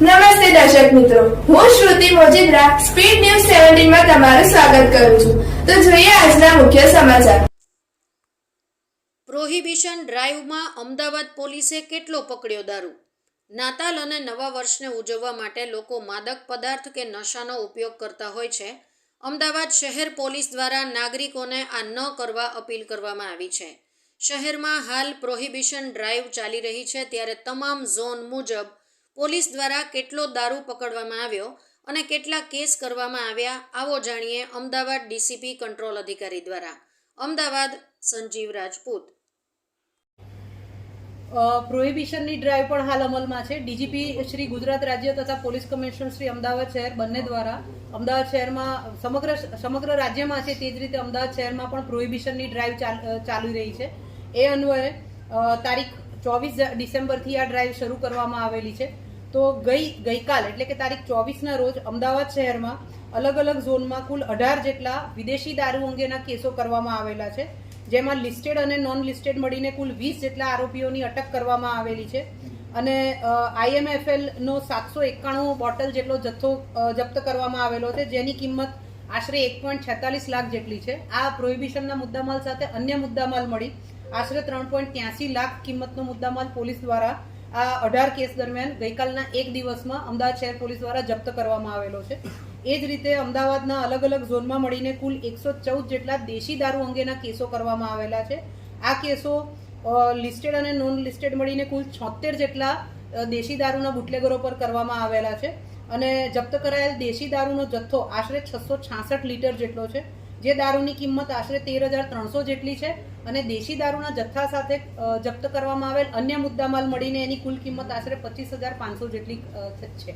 નમસ્તે દર્શક મિત્રો. હું શ્રુતિ મોજીદ્રા, સ્પીડ ન્યૂઝ સેવન્ટીનમાં તમારું સ્વાગત કરું છું. તો જોઈએ આજના મુખ્ય સમાચાર. પ્રોહિબિશન ડ્રાઈવમાં અમદાવાદ પોલીસે કેટલો પકડ્યો દારૂ? નાતાલ અને નવા વર્ષને ઉજવવા માટે લોકો માદક પદાર્થ કે નશાનો ઉપયોગ કરતા હોય છે. અમદાવાદ શહેર પોલીસ દ્વારા નાગરિકોને આ ન કરવા અપીલ કરવામાં આવી છે. શહેરમાં હાલ પ્રોહિબિશન ડ્રાઈવ ચાલી રહી છે ત્યારે તમામ ઝોન મુજબ પોલીસ દ્વારા કેટલો દારૂ પકડવામાં આવ્યો અને કેટલા કેસ કરવામાં આવ્યા, આવો જાણીએ અમદાવાદ ડીસીપી કંટ્રોલ અધિકારી દ્વારા. અમદાવાદ, સંજીવ રાજપૂત. પ્રોહિબિશનની ડ્રાઈવ પણ હાલ અમલમાં છે. ડીજીપી શ્રી ગુજરાત રાજ્ય તથા પોલીસ કમિશનર શ્રી અમદાવાદ શહેર બંને દ્વારા. અમદાવાદ શહેરમાં સમગ્ર સમગ્ર રાજ્યમાં છે તે જ રીતે અમદાવાદ શહેરમાં પણ પ્રોહિબિશનની ડ્રાઈવ ચાલ- રહી છે. એ અન્વયે તારીખ ચોવીસ ડિસેમ્બરથી આ ડ્રાઈવ શરૂ કરવામાં આવેલી છે. તો ગઈ, ગઈકાલ, એટલે કે તારીખ ચોવીસના રોજ અમદાવાદ શહેરમાં અલગ અલગ ઝોનમાં કુલ અઢાર જેટલા વિદેશી દારૂ અંગેના કેસો કરવામાં આવેલા છે, જેમાં લિસ્ટેડ અને નોન લિસ્ટેડ મળીને કુલ વીસ જેટલા આરોપીઓની અટક કરવામાં આવેલી છે. અને આઈએમએફએલનો સાતસો એકાણું બોટલ જેટલો જથ્થો જપ્ત કરવામાં આવેલો છે, જેની કિંમત આશરે એક પોઈન્ટ છેતાલીસ લાખ જેટલી છે. આ પ્રોહિબિશનના મુદ્દામાલ સાથે અન્ય મુદ્દામાલ મળી. આશરે ત્રણ પોઈન્ટ ત્યાસી લાખ કિંમતનો મુદ્દામાલ પોલીસ દ્વારા આ અઢાર કેસ દરમિયાન ગઈકાલના એક દિવસમાં અમદાવાદ શહેર પોલીસ દ્વારા જપ્ત કરવામાં આવેલો છે. એ જ રીતે અમદાવાદના અલગ અલગ ઝોનમાં મળીને કુલ એકસો ચૌદ જેટલા દેશી દારૂ અંગેના કેસો કરવામાં આવેલા છે. આ કેસો લિસ્ટેડ અને નોન લિસ્ટેડ મળીને કુલ છોતેર જેટલા દેશી દારૂના બુટલેગરો પર કરવામાં આવેલા છે. અને જપ્ત કરાયેલ દેશી દારૂનો જથ્થો આશરે છસો છાસઠ લીટર જેટલો છે. જે દારૂની કિંમત આશરે તેર હજાર ત્રણસો જેટલી છે અને દેશી દારૂના જથ્થા સાથે જપ્ત કરવામાં આવેલ અન્ય મુદ્દામાલ મળીને એની કુલ કિંમત આશરે પચીસ હજાર પાંચસો જેટલી છે.